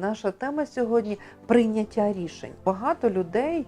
Наша тема сьогодні прийняття рішень. Багато людей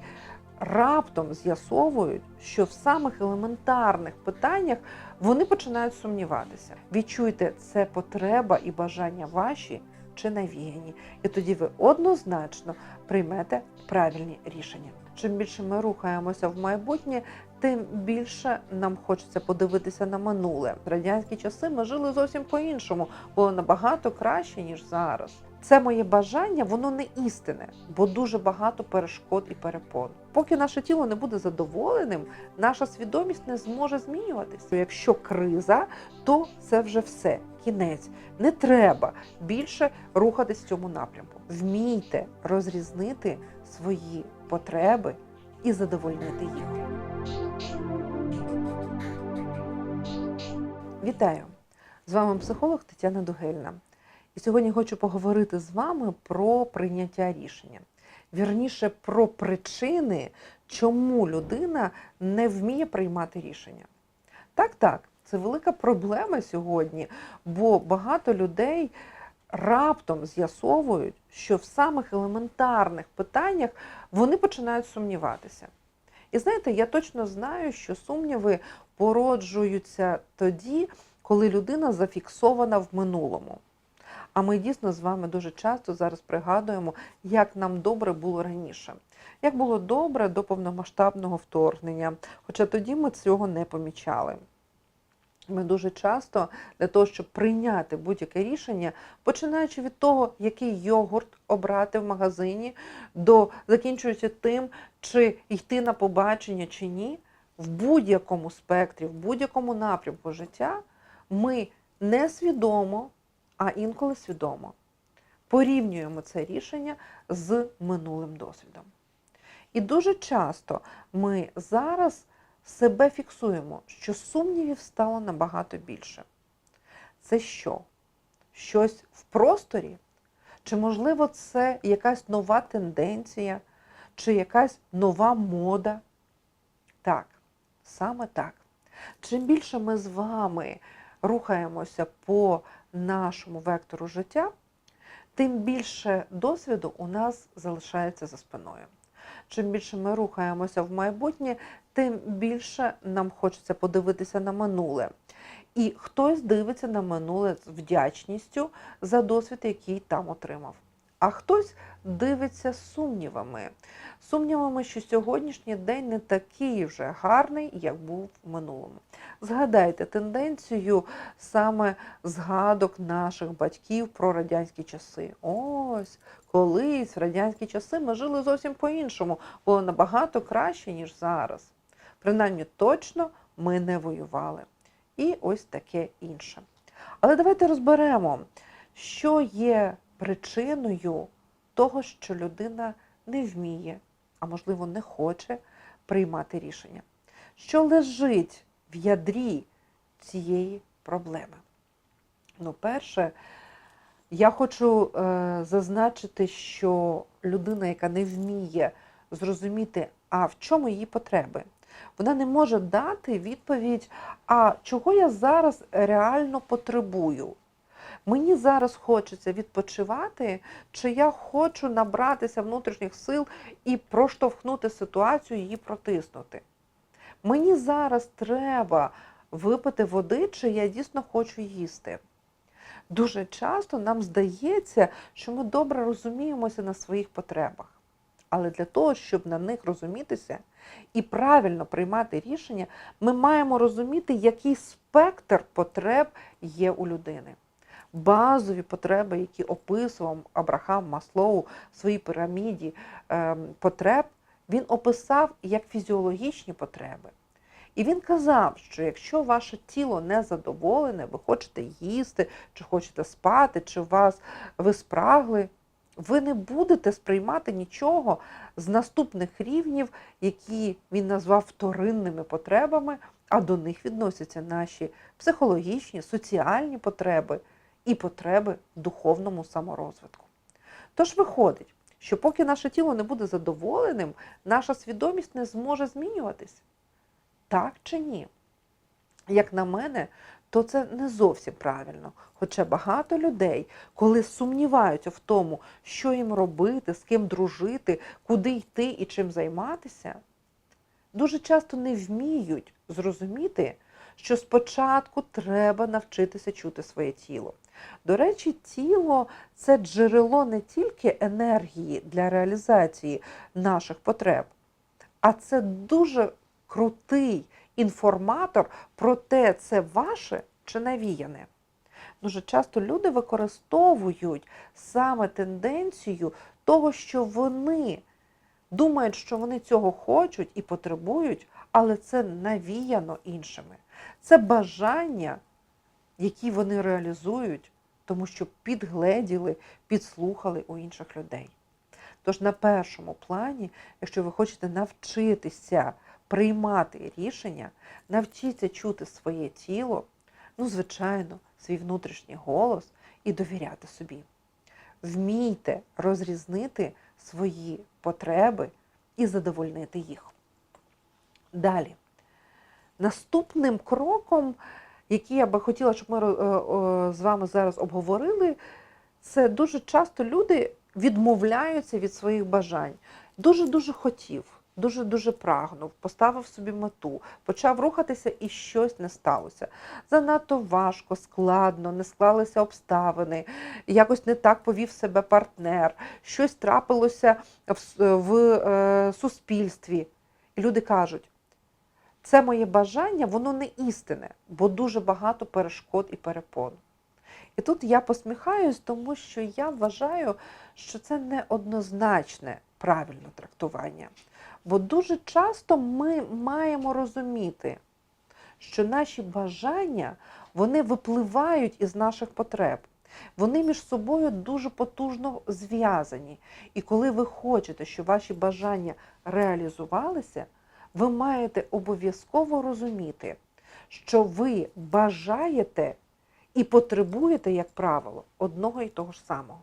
раптом з'ясовують, що в самих елементарних питаннях вони починають сумніватися. Відчуйте, це потреба і бажання ваші чи навіяні, і тоді ви однозначно приймете правильні рішення. Чим більше ми рухаємося в майбутнє, тим більше нам хочеться подивитися на минуле. В радянські часи ми жили зовсім по-іншому, було набагато краще ніж зараз. Це моє бажання, воно не істине, бо дуже багато перешкод і перепон. Поки наше тіло не буде задоволеним, наша свідомість не зможе змінюватися. Якщо криза, то це вже все. Кінець. Не треба більше рухатись в цьому напрямку. Вмійте розрізнити свої потреби і задовольнити їх. Вітаю! З вами психолог Тетяна Дугельна. І сьогодні хочу поговорити з вами про прийняття рішення. Вірніше про причини, чому людина не вміє приймати рішення. Так, так, це велика проблема сьогодні, бо багато людей раптом з'ясовують, що в самих елементарних питаннях вони починають сумніватися. І знаєте, я точно знаю, що сумніви породжуються тоді, коли людина зафіксована в минулому. А ми дійсно з вами дуже часто зараз пригадуємо, як нам добре було раніше, як було добре до повномасштабного вторгнення, хоча тоді ми цього не помічали. Ми дуже часто для того, щоб прийняти будь-яке рішення, починаючи від того, який йогурт обрати в магазині, до закінчуючи тим, чи йти на побачення чи ні, в будь-якому спектрі, в будь-якому напрямку життя, ми несвідомо, а інколи свідомо порівнюємо це рішення з минулим досвідом. І дуже часто ми зараз себе фіксуємо, що сумнівів стало набагато більше. Це що? Щось в просторі? Чи, можливо, це якась нова тенденція, чи якась нова мода? Так, саме так. Чим більше ми з вами рухаємося по нашому вектору життя, тим більше досвіду у нас залишається за спиною. Чим більше ми рухаємося в майбутнє, тим більше нам хочеться подивитися на минуле. І хтось дивиться на минуле з вдячністю за досвід, який там отримав. А хтось дивиться сумнівами. Сумнівами, що сьогоднішній день не такий вже гарний, як був в минулому. Згадайте тенденцію саме згадок наших батьків про радянські часи. Ось колись в радянські часи ми жили зовсім по-іншому, було набагато краще, ніж зараз. Принаймні, точно ми не воювали. І ось таке інше. Але давайте розберемо, що є причиною того, що людина не вміє, а можливо не хоче приймати рішення. Що лежить в ядрі цієї проблеми? Ну, перше, я хочу е, зазначити, що людина, яка не вміє зрозуміти, а в чому її потреби, вона не може дати відповідь, а чого я зараз реально потребую. Мені зараз хочеться відпочивати, чи я хочу набратися внутрішніх сил і проштовхнути ситуацію, її протиснути. Мені зараз треба випити води, чи я дійсно хочу їсти. Дуже часто нам здається, що ми добре розуміємося на своїх потребах. Але для того, щоб на них розумітися і правильно приймати рішення, ми маємо розуміти, який спектр потреб є у людини. Базові потреби, які описував Абрахам Маслоу в своїй піраміді ем, потреб, він описав як фізіологічні потреби. І він казав, що якщо ваше тіло не задоволене, ви хочете їсти, чи хочете спати, чи вас ви спрагли, ви не будете сприймати нічого з наступних рівнів, які він назвав вторинними потребами, а до них відносяться наші психологічні, соціальні потреби і потреби в духовному саморозвитку. Тож виходить, що поки наше тіло не буде задоволеним, наша свідомість не зможе змінюватись. Так чи ні? Як на мене, то це не зовсім правильно. Хоча багато людей, коли сумніваються в тому, що їм робити, з ким дружити, куди йти і чим займатися, дуже часто не вміють зрозуміти, що спочатку треба навчитися чути своє тіло. До речі, тіло це джерело не тільки енергії для реалізації наших потреб, а це дуже крутий інформатор про те, це ваше чи навіяне. Дуже часто люди використовують саме тенденцію того, що вони думають, що вони цього хочуть і потребують, але це навіяно іншими. Це бажання, які вони реалізують, тому що підгледіли, підслухали у інших людей. Тож на першому плані, якщо ви хочете навчитися приймати рішення, навчіться чути своє тіло, ну, звичайно, свій внутрішній голос і довіряти собі. Вмійте розрізнити свої потреби і задовольнити їх. Далі. Наступним кроком, який я би хотіла, щоб ми е, е, з вами зараз обговорили, це дуже часто люди відмовляються від своїх бажань. Дуже-дуже хотів, дуже-дуже прагнув, поставив собі мету, почав рухатися і щось не сталося. Занадто важко, складно, не склалися обставини, якось не так повів себе партнер, щось трапилося в, в е, суспільстві. І люди кажуть, це моє бажання, воно не істинне, бо дуже багато перешкод і перепон. І тут я посміхаюсь, тому що я вважаю, що це неоднозначне правильне трактування. Бо дуже часто ми маємо розуміти, що наші бажання вони випливають із наших потреб. Вони між собою дуже потужно зв'язані. І коли ви хочете, щоб ваші бажання реалізувалися, ви маєте обов'язково розуміти, що ви бажаєте і потребуєте, як правило, одного і того ж самого.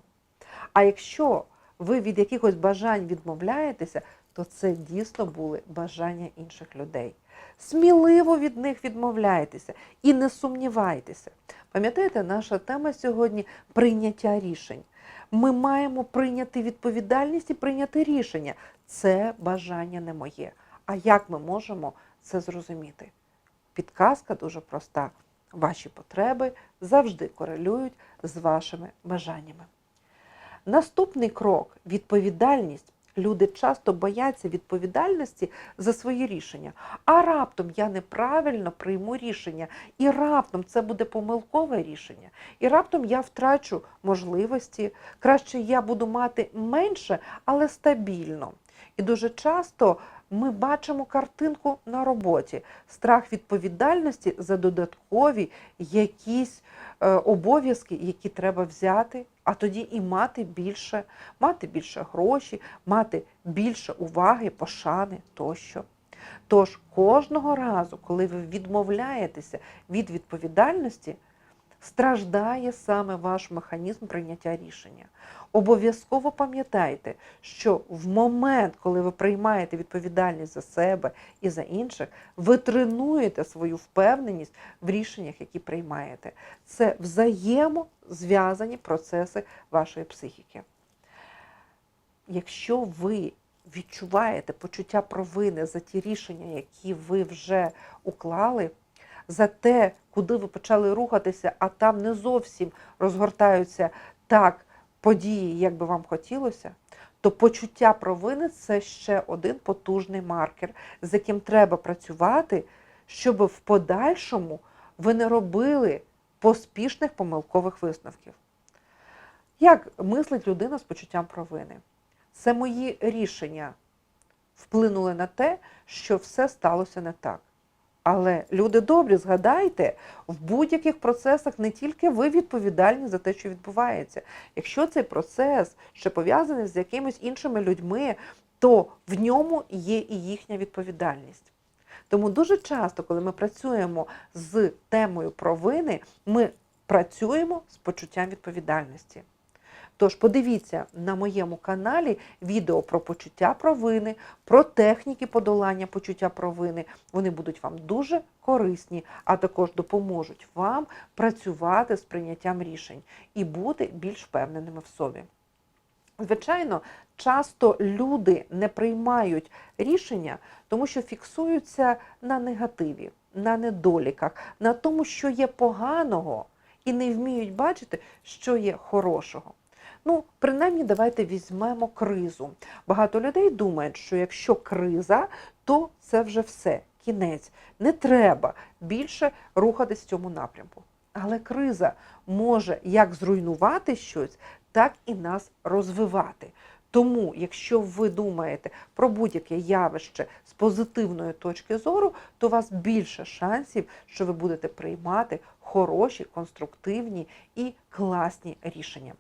А якщо ви від якихось бажань відмовляєтеся, то це дійсно були бажання інших людей. Сміливо від них відмовляйтеся і не сумнівайтеся. Пам'ятаєте, наша тема сьогодні прийняття рішень. Ми маємо прийняти відповідальність і прийняти рішення. Це бажання не моє. А як ми можемо це зрозуміти? Підказка дуже проста. Ваші потреби завжди корелюють з вашими бажаннями. Наступний крок відповідальність. Люди часто бояться відповідальності за свої рішення. А раптом я неправильно прийму рішення, і раптом це буде помилкове рішення, і раптом я втрачу можливості. Краще я буду мати менше, але стабільно. І дуже часто ми бачимо картинку на роботі, страх відповідальності за додаткові якісь е, обов'язки, які треба взяти, а тоді і мати більше, мати більше грошей, мати більше уваги, пошани тощо. Тож кожного разу, коли ви відмовляєтеся від відповідальності, страждає саме ваш механізм прийняття рішення. Обов'язково пам'ятайте, що в момент, коли ви приймаєте відповідальність за себе і за інших, ви тренуєте свою впевненість в рішеннях, які приймаєте. Це взаємозв'язані процеси вашої психіки. Якщо ви відчуваєте почуття провини за ті рішення, які ви вже уклали, за те, куди ви почали рухатися, а там не зовсім розгортаються так події, як би вам хотілося, то почуття провини це ще один потужний маркер, з яким треба працювати, щоб в подальшому ви не робили поспішних помилкових висновків. Як мислить людина з почуттям провини? Це мої рішення вплинули на те, що все сталося не так. Але люди добрі, згадайте, в будь-яких процесах не тільки ви відповідальні за те, що відбувається. Якщо цей процес ще пов'язаний з якимись іншими людьми, то в ньому є і їхня відповідальність. Тому дуже часто, коли ми працюємо з темою провини, ми працюємо з почуттям відповідальності. Тож подивіться на моєму каналі відео про почуття провини, про техніки подолання почуття провини. Вони будуть вам дуже корисні, а також допоможуть вам працювати з прийняттям рішень і бути більш впевненими в собі. Звичайно, часто люди не приймають рішення, тому що фіксуються на негативі, на недоліках, на тому, що є поганого, і не вміють бачити, що є хорошого. Ну, принаймні, давайте візьмемо кризу. Багато людей думають, що якщо криза, то це вже все, кінець. Не треба більше рухатись в цьому напрямку. Але криза може як зруйнувати щось, так і нас розвивати. Тому, якщо ви думаєте про будь-яке явище з позитивної точки зору, то у вас більше шансів, що ви будете приймати хороші, конструктивні і класні рішення.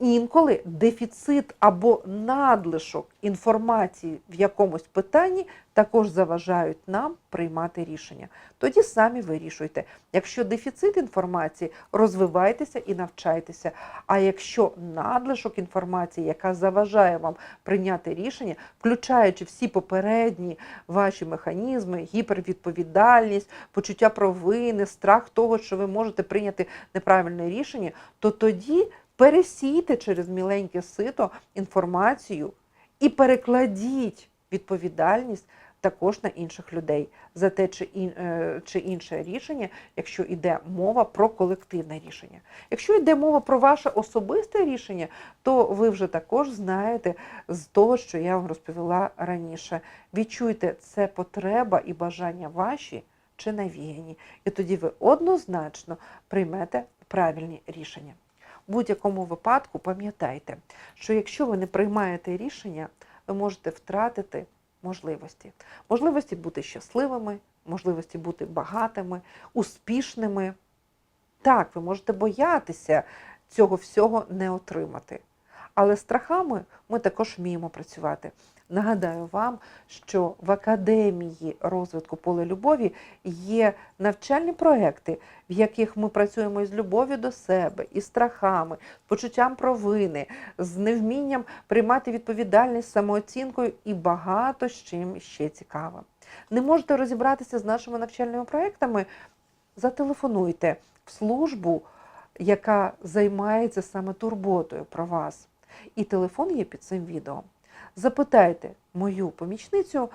Інколи дефіцит або надлишок інформації в якомусь питанні також заважають нам приймати рішення. Тоді самі вирішуйте. Якщо дефіцит інформації, розвивайтеся і навчайтеся. А якщо надлишок інформації, яка заважає вам прийняти рішення, включаючи всі попередні ваші механізми, гіпервідповідальність, почуття провини, страх того, що ви можете прийняти неправильне рішення, то тоді пересійте через міленьке сито інформацію і перекладіть відповідальність також на інших людей за те е, чи інше рішення, якщо йде мова про колективне рішення. Якщо йде мова про ваше особисте рішення, то ви вже також знаєте з того, що я вам розповіла раніше. Відчуйте, це потреба і бажання ваші чи навіяні, і тоді ви однозначно приймете правильні рішення. В будь-якому випадку пам'ятайте, що якщо ви не приймаєте рішення, ви можете втратити можливості. Можливості бути щасливими, можливості бути багатими, успішними. Так, ви можете боятися цього всього не отримати. Але страхами ми також вміємо працювати. Нагадаю вам, що в академії розвитку поле любові є навчальні проекти, в яких ми працюємо із любов'ю до себе, із страхами, почуттям провини, з невмінням приймати відповідальність самооцінкою і багато з чим ще цікавим. Не можете розібратися з нашими навчальними проектами? Зателефонуйте в службу, яка займається саме турботою про вас. І телефон є під цим відео. Запитайте мою помічницю,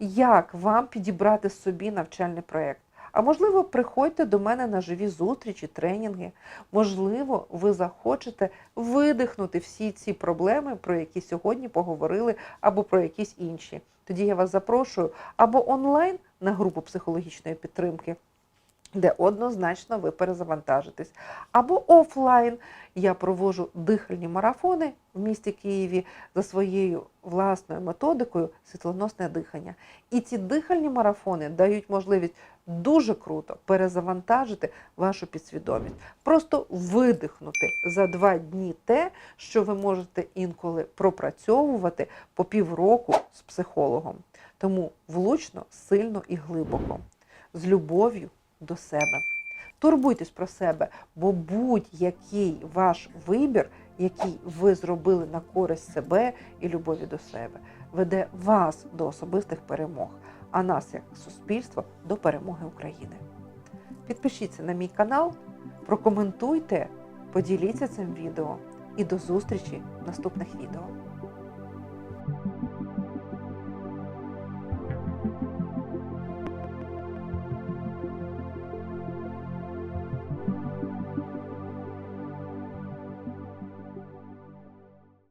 як вам підібрати собі навчальний проєкт. А можливо, приходьте до мене на живі зустрічі, тренінги. Можливо, ви захочете видихнути всі ці проблеми, про які сьогодні поговорили, або про якісь інші. Тоді я вас запрошую або онлайн на групу психологічної підтримки де однозначно ви перезавантажитесь. Або офлайн я проводжу дихальні марафони в місті Києві за своєю власною методикою світлоносне дихання. І ці дихальні марафони дають можливість дуже круто перезавантажити вашу підсвідомість. Просто видихнути за два дні те, що ви можете інколи пропрацьовувати по півроку з психологом. Тому влучно, сильно і глибоко, з любов'ю до себе. Турбуйтесь про себе, бо будь-який ваш вибір, який ви зробили на користь себе і любові до себе, веде вас до особистих перемог, а нас як суспільство до перемоги України. Підпишіться на мій канал, прокоментуйте, поділіться цим відео і до зустрічі в наступних відео.